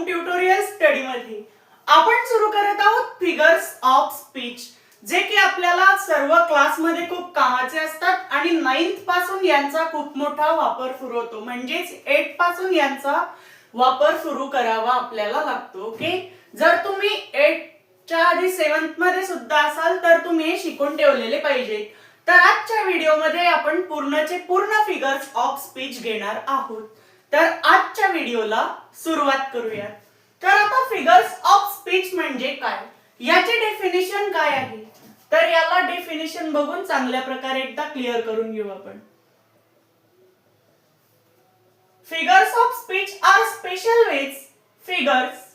Home tutorial study मध्ये. आपण सुरू करत आहोत फिगर्स ऑफ स्पीच जे की आपल्याला सर्व क्लासमध्ये खूप कामाचे असतात आणि नाईन्थपासून यांचा खूप मोठा वापर सुरू होतो. म्हणजेच एटपासून यांचा वापर सुरू करावा आपल्याला लागतो ओके जर तुम्ही एटच्या आधी सेवन्थमध्ये सुद्धा असाल तर तुम्ही हे शिकून ठेवलेले पाहिजे तर आजच्या व्हिडिओमध्ये आपण पूर्णचे पूर्ण फिगर्स ऑफ स्पीच घेणार आहोत. तर आजच्या व्हिडिओला सुरुवात करूया तर आता फिगर्स ऑफ स्पीच म्हणजे काय? याचे डेफिनेशन काय आहे? तर याला डेफिनेशन बघून चांगल्या प्रकारे एकदा क्लिअर करून घेऊ आपण. Figures of speech are special ways figures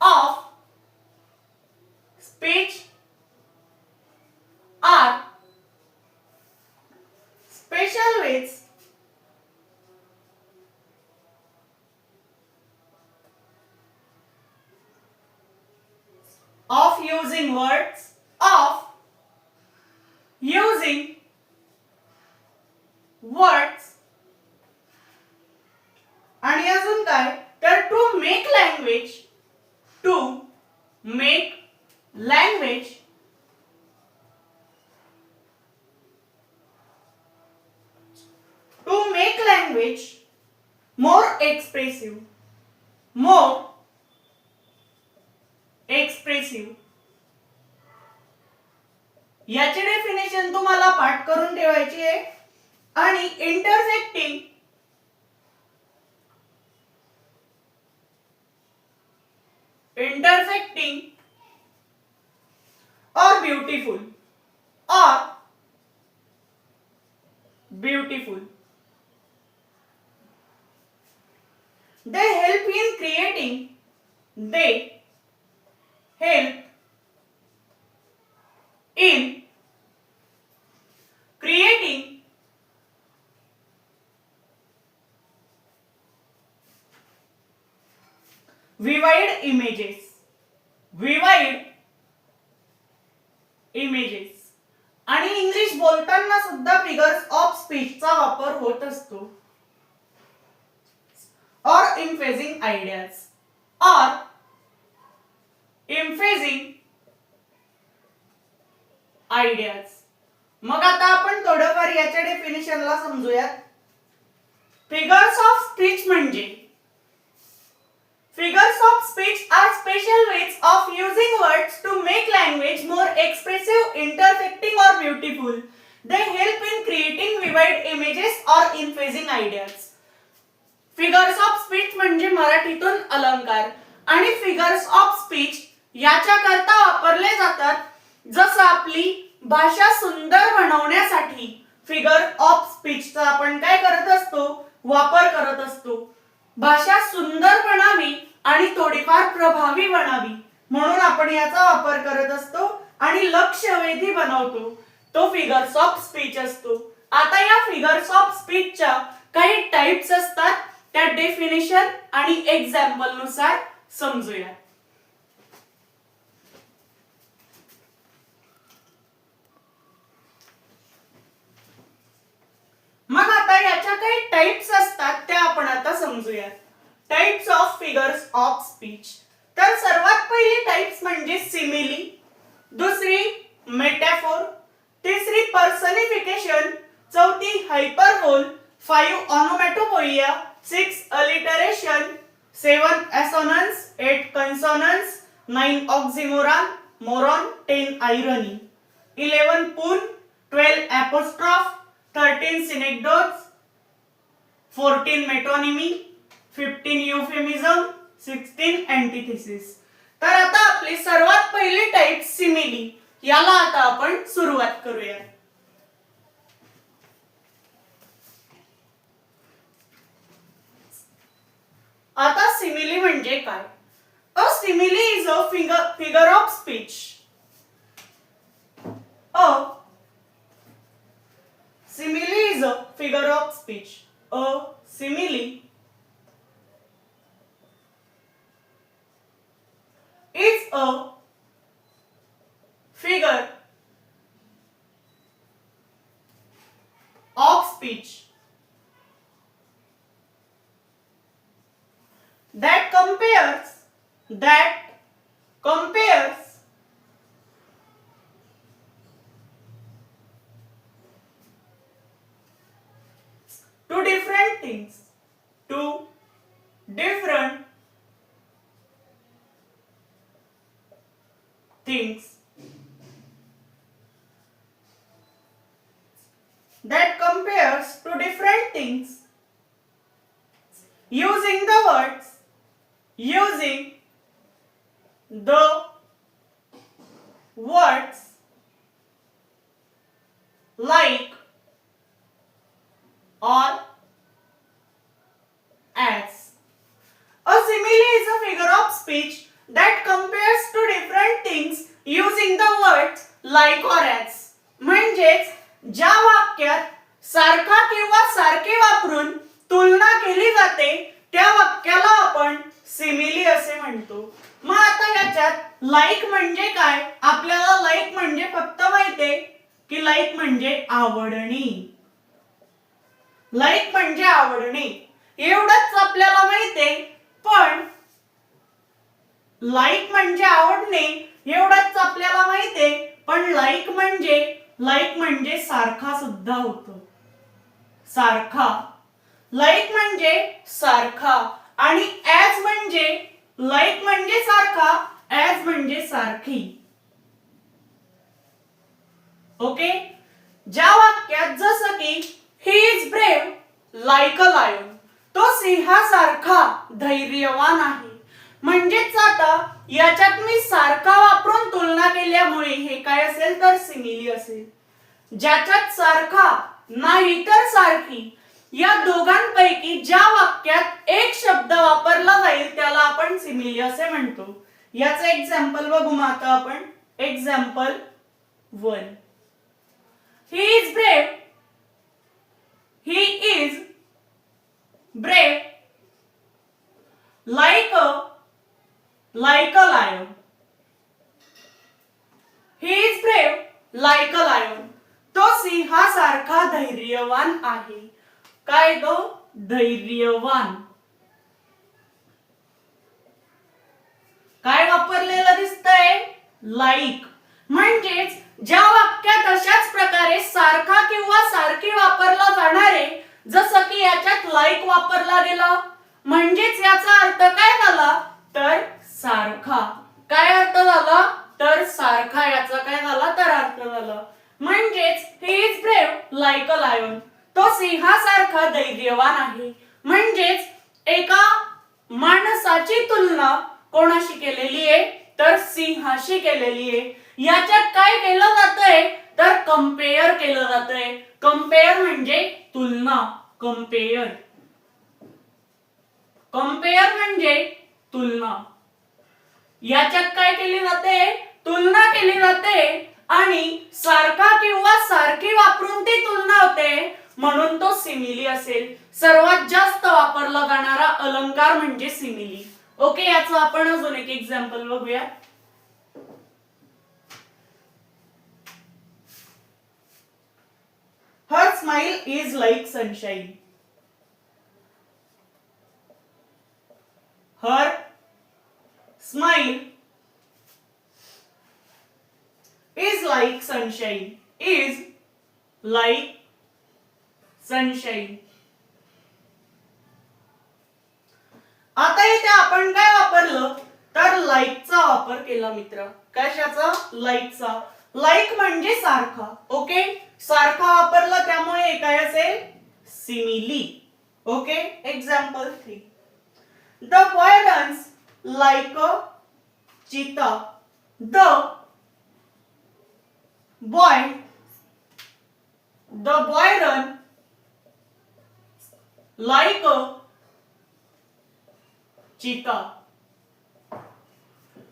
of using words of using words आणि अजून काय तर to make language to make language to make language more expressive आणि इंटरसेक्टिंग इंटरसेक्टिंग और ब्यूटीफुल और beautiful. They help in creating. They help in creating vivid images vivid images आणि English बोलताना सुद्धा फिगर्स ऑफ स्पीचचा वापर होत असतो. और इम्फेझिंग आयडियाज और इम्फेझिंग आयडियाज मग आता आपण थोडंफार याच्या डेफिनेशनला समजूयात. फिगर्स ऑफ स्पीच म्हणजे Figures of speech are special ways of using words to make language more expressive, intersecting or beautiful. They help in creating vivid images or emphasizing ideas. Figures of speech म्हणजे मराठीतून अलंकार आणि figures of speech याच्या करता वापरले जातात जसं आपली भाषा सुंदर बनवण्यासाठी फिगर ऑफ स्पीचचा आपण काय करत असतो वापर करत असतो भाषा सुंदर बनावी आणि थोडीफार प्रभावी बनावी म्हणून आपण याचा वापर करत असतो आणि लक्षवेधी बनवतो. तो फिगर्स ऑफ स्पीच असतो. आता या फिगर्स ऑफ स्पीचच्या काही टाइप्स असतात. त्या डेफिनेशन आणि एक्झाम्पलनुसार समजूया मग आता याच्या काही टाइप्स असतात त्या आपण आता समजूयात. Types of figures of speech तर सर्वात पहिली टाइप्स म्हणजे सिमिली दुसरी मेटॅफोर तिसरी पर्सनिफिकेशन चौथी hyperbole five onomatopoeia six alliteration seven assonance eight consonance nine oxymoron moron ten irony eleven pun twelve apostrophe thirteen synecdoche fourteen metonymy fifteen euphemism sixteen antithesis तर आता आपली सर्वात पहिली टाईप सिमिली याला आता आपण सुरुवात करूया. आता सिमिली म्हणजे काय? A simile is a figure figure of speech a Simile is a figure of speech. A simile is a figure. Of speech. That compares that competentes. वाक्यात सारखा किंवा सारखे वापरून तुलना केली जाते त्या वाक्याला आपण सिमिली असे म्हणतो. मग आता याच्यात लाईक म्हणजे काय? आपल्याला लाईक म्हणजे फक्त माहितीये की लाईक म्हणजे आवडणी. म्हणजे लाईक म्हणजे आवडणे. एवढंच आपल्याला माहितीये पण लाईक म्हणजे आवडणे एवढंच आपल्याला माहितीये पण लाईक म्हणजे लाईक म्हणजे सारखा सुद्धा होतो. सारखा. लाईक म्हणजे सारखा. आणि ऍज म्हणजे लाईक म्हणजे सारखा ॲज म्हणजे सारखी. ओके ज्या वाक्यात जसं की he is brave like a lion तो सिंहासारखा धैर्यवान आहे. म्हणजेच आता याच्यात मी सारखा वापरून तुलना केल्यामुळे हे काय असेल तर सिमिली असेल. ज्याच्यात सारखा नाही तर सारखी. या दोघांपैकी ज्या वाक्यात एक शब्द वापरला जाईल त्याला आपण सिमिली असे म्हणतो. याचं एक्झाम्पल बघू आता आपण. Example one he is brave he is brave like a like a lion. He is brave like a lion. तो सिंहासारखा धैर्यवान आहे. काय तो धैर्यवान. काय वापरलेलं दिसतंय? लाईक म्हणजेच ज्या वाक्यात अशाच प्रकारे सारखा किंवा सारखी वापरला जाणारे जसं की याच्यात लाईक वापरला गेला. म्हणजेच याचा अर्थ काय झाला? तर सारखा. काय अर्थ झाला? तर सारखा याचा काय झाला? तर अर्थ झाला. म्हणजेच he is brave like a lion तो सिंहासारखा धैर्यवान आहे. म्हणजेच एका माणसाची तुलना कोणाशी केलेली आहे? तर सिंहाशी केलेली आहे. याच्यात काय केलं जातंय? तर कंपेअर केलं जातंय. कंपेअर म्हणजे तुलना. कंपेअर कंपेअर म्हणजे तुलना. याच्यात काय केली जाते? तुलना केली जाते आणि सारखा किंवा सारखी वापरून ती तुलना होते. म्हणून तो सिमिली असेल. सर्वात जास्त वापरला जाणारा अलंकार म्हणजे सिमिली. ओके याचं आपण अजून एक एक्झाम्पल बघूया. Her smile is like sunshine her smile is like sunshine. Is like sunshine. आता इथे आपण काय वापरलं? तर लाईकचा वापर केला मित्र. कशाचा? लाईकचा लाईक म्हणजे सारखा ओके सारखा वापरला त्यामुळे हे काय असेल? Simile okay example three the boy runs like a cheetah. The boy the boy run like a cheetah.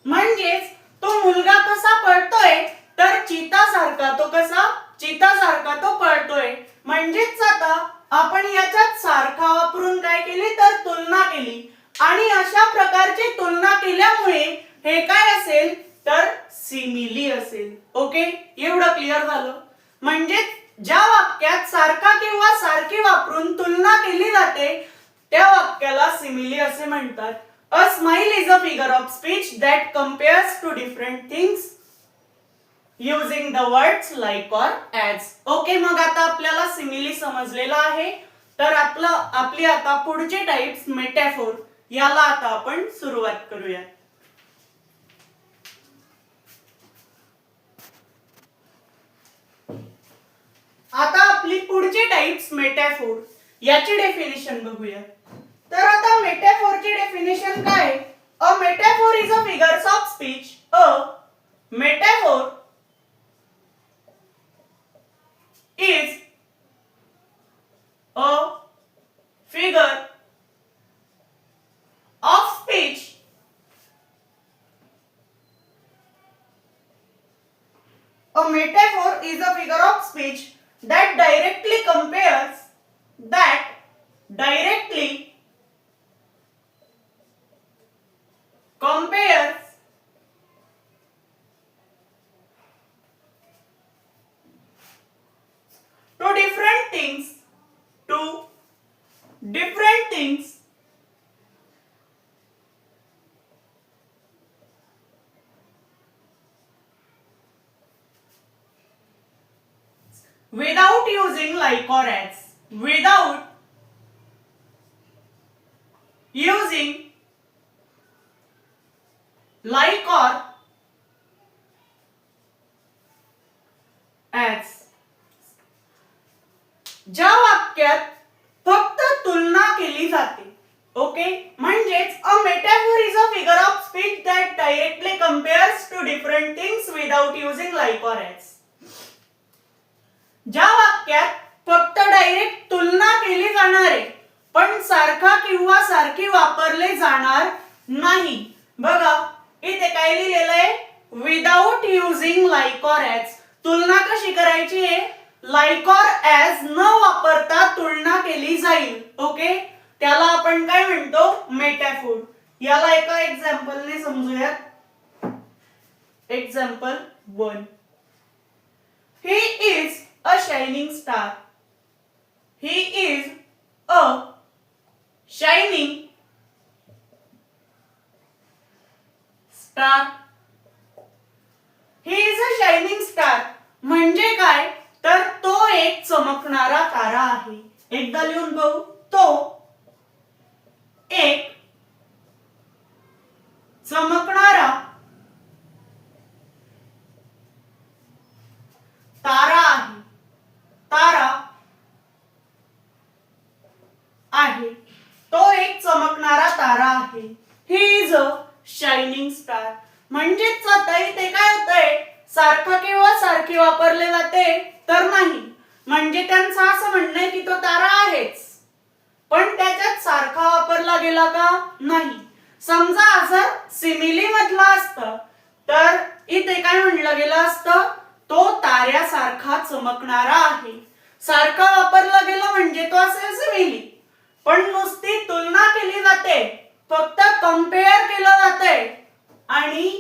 म्हणजेच तो मुलगा कसा पळतोय तर चिता सारखा तो कसा चिता सारखा तो पळतोय म्हणजेच आता आपण याच्यात सारखा वापरून काय केली तर तुलना केली आणि अशा प्रकारची तुलना केल्यामुळे हे काय असेल? तर सिमिली असेल. ओके एवढं क्लिअर झालं. म्हणजे ज्या वाक्यात सारखा किंवा सारखी वापरून तुलना केली जाते त्या वाक्याला सिमिली असे म्हणतात. A simile is a figure of speech that compares two different things using the words like or as. Okay मग आता आपल्याला सिमिली समजलेला आहे. तर आपलं आपली आता पुढची टाइप्स मेटॅफोर याला आता आपण सुरुवात करूया. आता आपली पुढची टाइप्स मेटॅफोर याची डेफिनेशन बघूया. तर आता मेटॅफोरची डेफिनेशन काय? A metaphor is a figures of speech a metaphor is a figure of speech. A metaphor is a figure of speech that directly compares, that directly without using like or as. Without using like or as. ज्या वाक्यात फक्त तुलना केली जाते okay म्हणजेच a metaphor is a figure of speech that directly compares two different things without using like or as ज्या वाक्यात फक्त डायरेक्ट तुलना केली जाणार आहे पण सारखा किंवा सारखी वापरले जाणार नाही. बघा इथे काय लिहिलेलं आहे? Without using like or as तुलना कशी करायची आहे? लाईक ऑर ऍज न वापरता तुलना केली जाईल. ओके? त्याला आपण काय म्हणतो? मेटॅफोर याला एका एक्झाम्पलने समजूयात. Example one he is a shining star he is a shining star he is a shining star म्हणजे काय तर तो एक चमकणारा तारा आहे एकदा लिहून बघू तो एक चमकणारा तारा आहे तारा आहे तो एक चमकणारा तारा आहे he is a shining star म्हणजेच आता इथे काय होतंय सारखं किंवा सारखी वापरले जाते तर नाही म्हणजे त्यांचं असं म्हणणं आहे की तो तारा आहेच पण त्याच्यात सारखा वापरला गेला का नाही समजा असं सिमिली मधला असतं तर इथे काय म्हणलं गेलं असतं तो ताऱ्यासारखा चमकणारा आहे सारखा वापरला गेला म्हणजे तो असेल सिमिली पण नुसती तुलना केली जाते फक्त कंपेअर केलं जाते आणि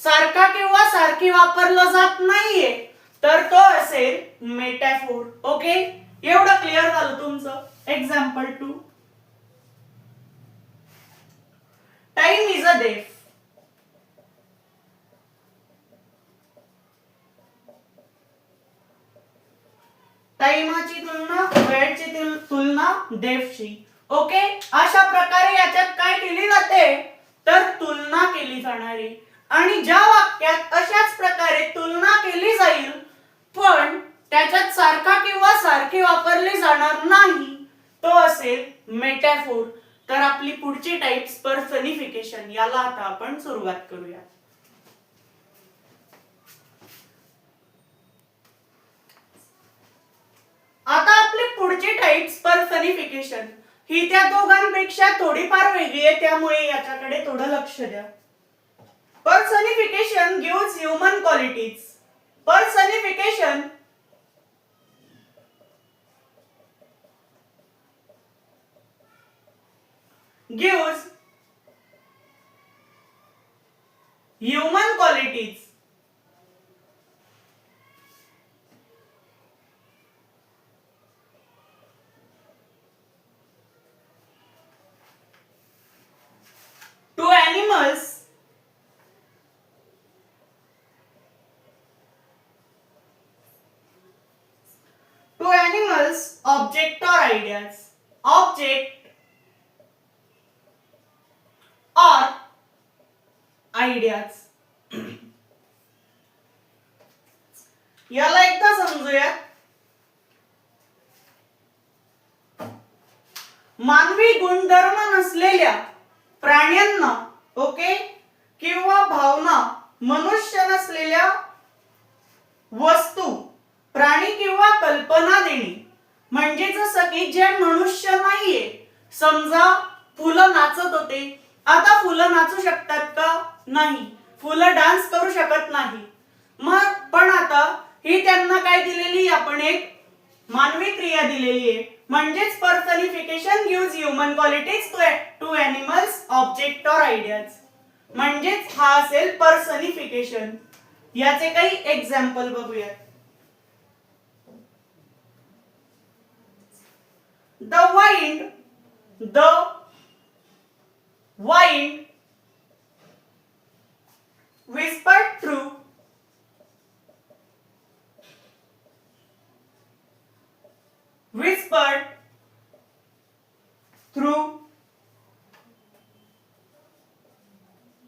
सारखा किंवा सारखी वापरलं जात नाहीये. तर तो असेल मेटॅफोर ओके एवढं क्लिअर झालं तुमचं? Example two time is a thief टाइमाची तुलना वेळची तुलना देवची ओके अशा प्रकारे याच्यात काय केली जाते? तर तुलना केली जाणारी. आणि ज्या वाक्यात अशाच प्रकारे तुलना केली जाईल पण त्याच्यात सारखा किंवा सारखी वापरले जाणार नाही तो असेल मेटॅफोर तर आपली पुढची टाइप्स पर्सनिफिकेशन याला आता आपण सुरुवात करूया. आता आपली पुढची टाइप्स पर्सनिफिकेशन ही त्या दोघांपेक्षा थोडीफार वेगळी आहे त्यामुळे याच्याकडे थोडं लक्ष द्या. पर्सनिफिकेशन गिव्स ह्युमन क्वालिटीज पर्सनिफिकेशन gives human qualities. आयडियाज. याला एकदा समजूया. मानवी गुणधर्म नसलेल्या प्राण्यांना ओके किंवा भावना मनुष्य नसलेल्या वस्तू प्राणी किंवा कल्पना देणे. म्हणजे जसं की जे मनुष्य नाहीये समजा फुलं नाचत होते. आता फुलं नाचू शकतात का? नाही. फुलं डान्स करू शकत नाही. मग पण आता ही त्यांना काय दिलेली? आपण एक मानवी क्रिया दिलेली आहे. म्हणजेच personification gives human qualities to animals object or ideas म्हणजेच हा असेल पर्सनिफिकेशन याचे काही एक्झाम्पल बघूयात. The wind the wind whispered through whispered through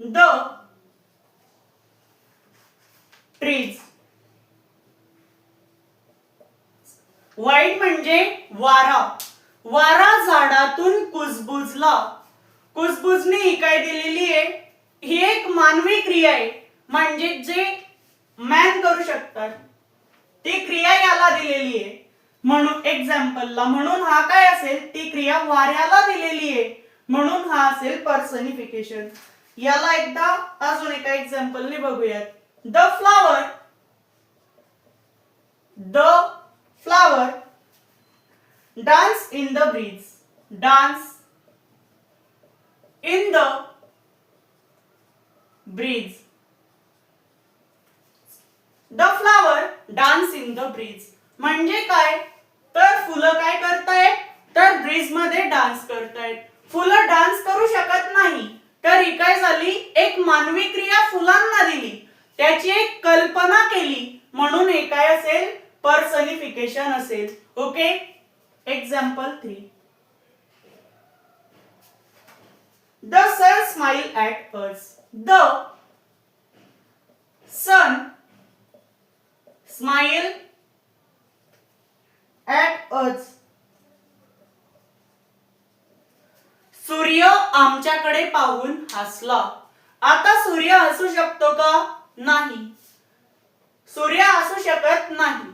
the trees वाईट म्हणजे वारा वारा झाडातून कुजबुजला कुजबुजने ही काय दिलेली आहे ही एक मानवी क्रिया आहे. म्हणजे जे मॅन करू शकतात ती क्रिया याला दिलेली आहे. म्हणून एक्झाम्पलला म्हणून हा काय असेल? ती क्रिया वाऱ्याला दिलेली आहे. म्हणून हा असेल पर्सनिफिकेशन याला एकदा अजून एका एक्झाम्पलने बघूयात. The flower the flower dance in the breeze dance in the breeze. The flower dance in the breeze म्हणजे काय? तर फुलं काय करतायत? तर ब्रिजमध्ये डान्स करतायत. फुलं डान्स करू शकत नाही. तर ही काय झाली? एक मानवी क्रिया फुलांना दिली. त्याची एक कल्पना केली. म्हणून हे काय असेल? पर्सनिफिकेशन असेल. Okay example three the sun smile at us. The sun smile at us. सूर्य आमच्याकडे पाहून हसला. आता सूर्य हसू शकतो का? नाही. सूर्य हसू शकत नाही.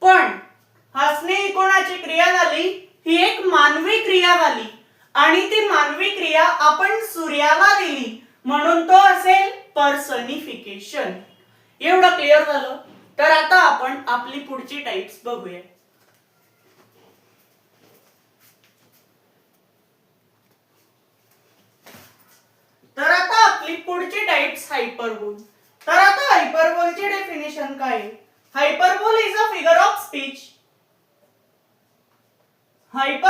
पण हसणे ही कोणाची क्रिया झाली? ही एक मानवी क्रिया झाली. आणि ती मानवी क्रिया आपण सूर्याला दिली. म्हणून तो असेल पर्सनिफिकेशन एवढं क्लिअर झालं? तर आता आपण आपली पुढची टाइप्स बघूया. तर आता आपली पुढची टाइप्स हायपरबोल तर आता हायपरबोलची डेफिनेशन काय आहे? Hyperbole is a figure of speech hyper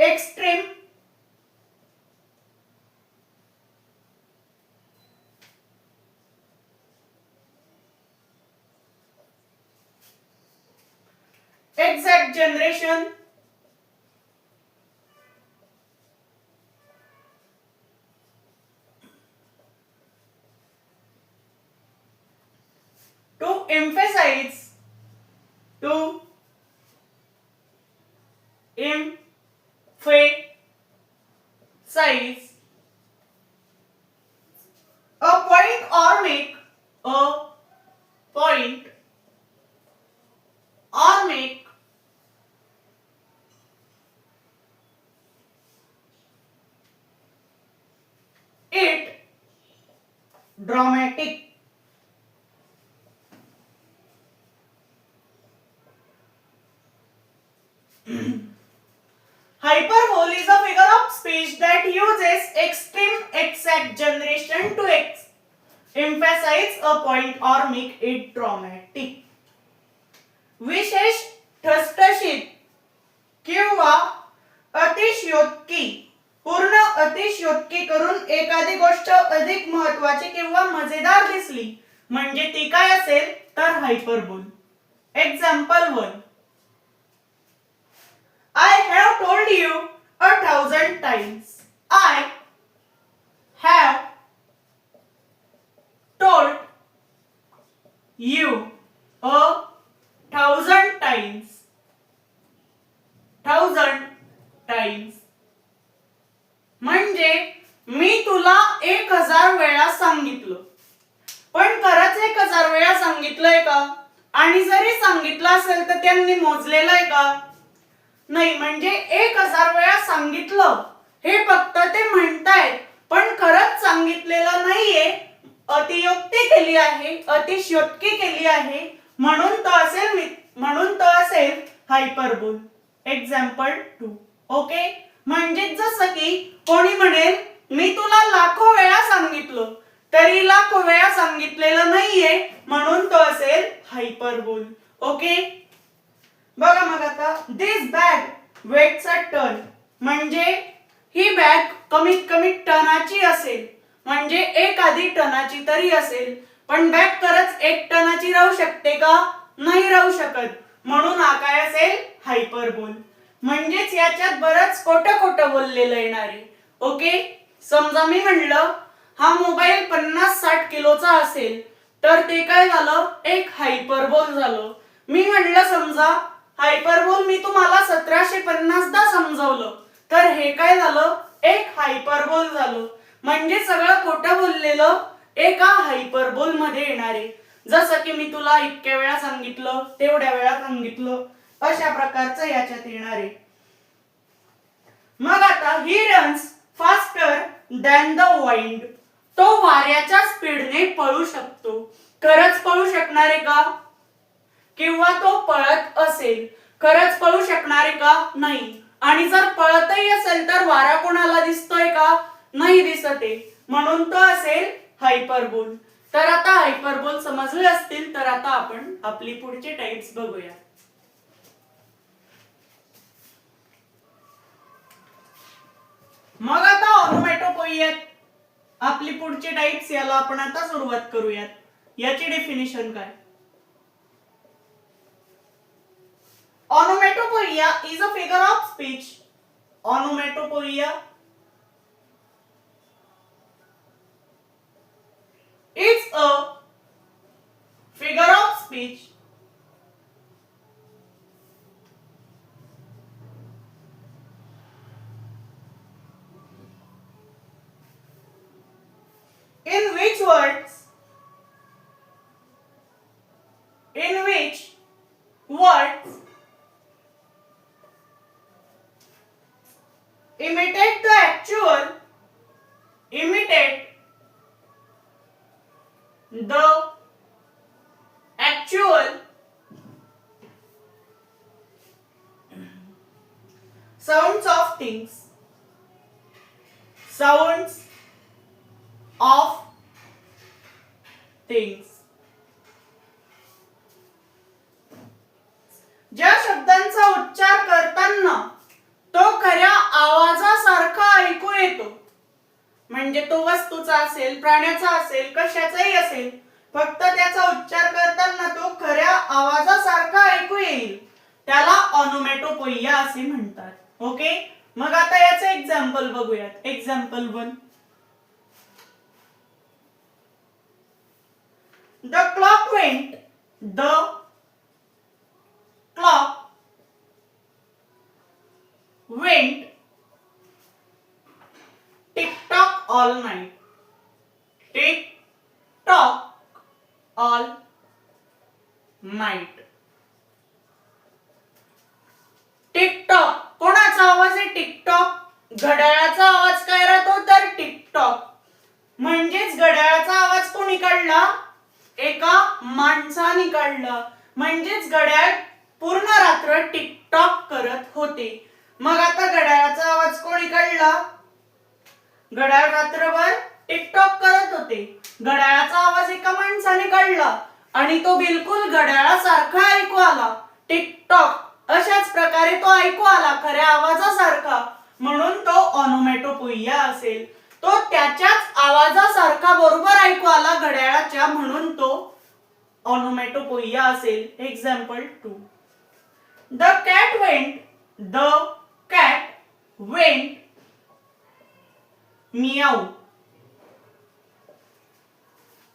extreme. Exact generation. To emphasize to a point or make a point or make it dramatic exaggeration to ex- point or make it विशेष ठसठशीत किंवा अतिशयोक्ती पूर्ण अतिशयोक्ती करून एखादी गोष्ट अधिक महत्वाची किंवा मजेदार दिसली म्हणजे ती काय असेल तर hyperbole example one I have told you a thousand times I have told you a thousand times thousand times. म्हणजे मी तुला एक हजार वेळा सांगितलं. पण खरंच एक हजार वेळा सांगितलंय का? आणि जरी सांगितलं असेल तर त्यांनी मोजलेलं आहे का? नाही म्हणजे एक हजार वेळा सांगितलं हे फक्त ते म्हणतायत पण खरंच सांगितलेलं नाहीये अतियोक्ती केली आहे केली आहे म्हणून तो असेल म्हणून तो असेल हायपरबोल एक्झाम्पल टू ओके म्हणजे जसं की कोणी म्हणेल मी तुला लाखो वेळा सांगितलं तरी लाखो वेळा सांगितलेलं नाहीये म्हणून तो असेल हायपरबोल ओके बघा मग आता this bag weighs a ton म्हणजे ही बॅग कमीत कमी टनाची असेल. म्हणजे एक आधी टनाची तरी असेल. पण बॅग खरंच एक टनाची राहू शकते का? नाही राहू शकत. म्हणून हा काय असेल हायपरबोल. म्हणजेच याच्यात बरंच खोटं खोटं बोललेलं येणार. आहे ओके? समजा मी म्हणलं हा मोबाईल पन्नास साठ किलोचा असेल तर ते काय झालं? एक हायपरबोल झालं. मी म्हणलं समजा हायपरबोल मी तुम्हाला सतराशे पन्नासदा समजवलं. तर हे काय झालं? एक हायपरबोल झालं. म्हणजे सगळं खोटं बोललेलं एका हायपरबोलमध्ये येणारे. जसं की मी तुला इतक्या वेळा सांगितलं तेवढ्या वेळा सांगितलं अशा प्रकारचं याच्यात येणार. मग आता he runs faster than the wind तो वाऱ्याच्या स्पीडने पळू शकतो. खरंच पळू शकणार आहे का? किंवा तो पळत असेल खरंच पळू शकणार आहे का? नाही. आणि जर पळतही असेल तर वारा कोणाला दिसतोय का? नाही दिसत आहे. म्हणून तो असेल हायपरबोल. तर आता हायपरबोल समजले असतील तर आता आपण आपली पुढचे टाइप्स बघूया. मग आता ऑनोमॅटोपोइयात आपली पुढची टाइप्स याला आपण आता सुरुवात करूयात. याची डेफिनेशन काय? Onomatopoeia is a figure of speech onomatopoeia a figure of speech things sounds of things. ज्या शब्दांचा उच्चार करताना तो खऱ्या आवाजासारखा ऐकू येतो. म्हणजे तो वस्तूचा असेल प्राण्याचा असेल कशाचाही असेल फक्त त्याचा उच्चार करताना तो खऱ्या आवाजासारखा ऐकू येईल. त्याला ऑनोमॅटोपोइया असे म्हणतात. ओके मग आता याचं एक्झाम्पल बघूयात. Example one the clock went the clock went tick tock all night tick tock all night night. Tick tock कोणाचा आवाज आहे टिकटॉक घड्याळाचा आवाज काय राहतो तर टिकटॉक म्हणजेच घड्याळाचा आवाज कोणी काढला एका माणसाने काढला म्हणजेच घड्याळ पूर्ण रात्र टिकटॉक करत होते. मग आता घड्याळाचा आवाज कोणी काढला घड्याळ रात्रभर टिकटॉक करत होते. घड्याळाचा आवाज एका माणसाने काढला आणि तो बिलकुल घड्याळासारखा ऐकू आला. टिकटॉक अशाच प्रकारे तो ऐकू आला खऱ्या आवाजासारखा. म्हणून तो ऑनोमॅटोपोइया असेल. तो त्याच्याच आवाजासारखा बरोबर ऐकू आला घड्याळाच्या म्हणून तो ऑनोमॅटोपोइया असेल example two the cat went the cat went meow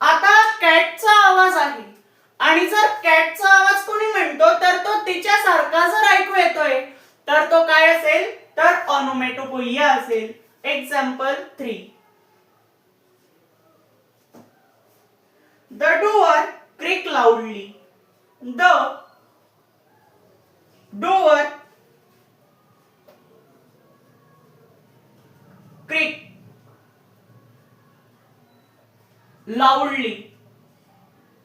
आता कॅटचा आवाज आहे. आणि जर कॅटचा आवाज कोणी म्हणतो तर तो तिच्यासारखा जर ऐकू येतोय तर तो काय असेल? तर ऑनोमॅटोपोइया असेल. Example three the door creak loudly the door creak loudly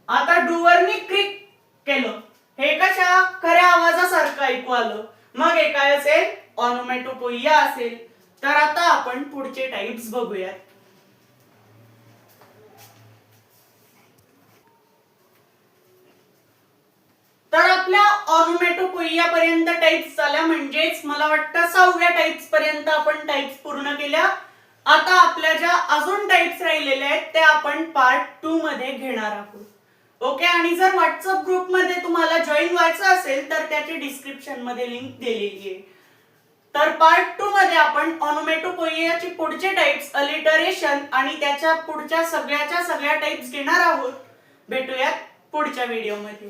आता डुअरनी क्रिक केलं. हे कशा? खऱ्या आवाजासारखं ऐकू आलं. मग हे काय असेल? ऑनोमॅटोपोइया असेल. तर आता आपण पुढचे टाइप्स बघूयात. तर आपल्या ऑनोमॅटोपोइया पर्यंत टाइप्स झाल्या. म्हणजेच मला वाटतं सहाव्या टाइप्स पर्यंत आपण टाइप्स पूर्ण केल्या. आता आपल्या ज्या अजून टाइप्स राहिलेल्या आहेत त्या आपण पार्ट टू मध्ये घेणार आहोत. ओके आणि जर व्हॉट्सअप ग्रुपमध्ये तुम्हाला जॉईन व्हायचं असेल तर त्याची डिस्क्रिप्शनमध्ये लिंक दिलेली आहे. तर पार्ट टू मध्ये आपण ऑनोमॅटोपोइयाचे पुढचे टाइप्स अलिटरेशन आणि त्याच्या पुढच्या सगळ्याच्या सगळ्या टाइप्स घेणार आहोत. भेटूयात पुढच्या व्हिडिओमध्ये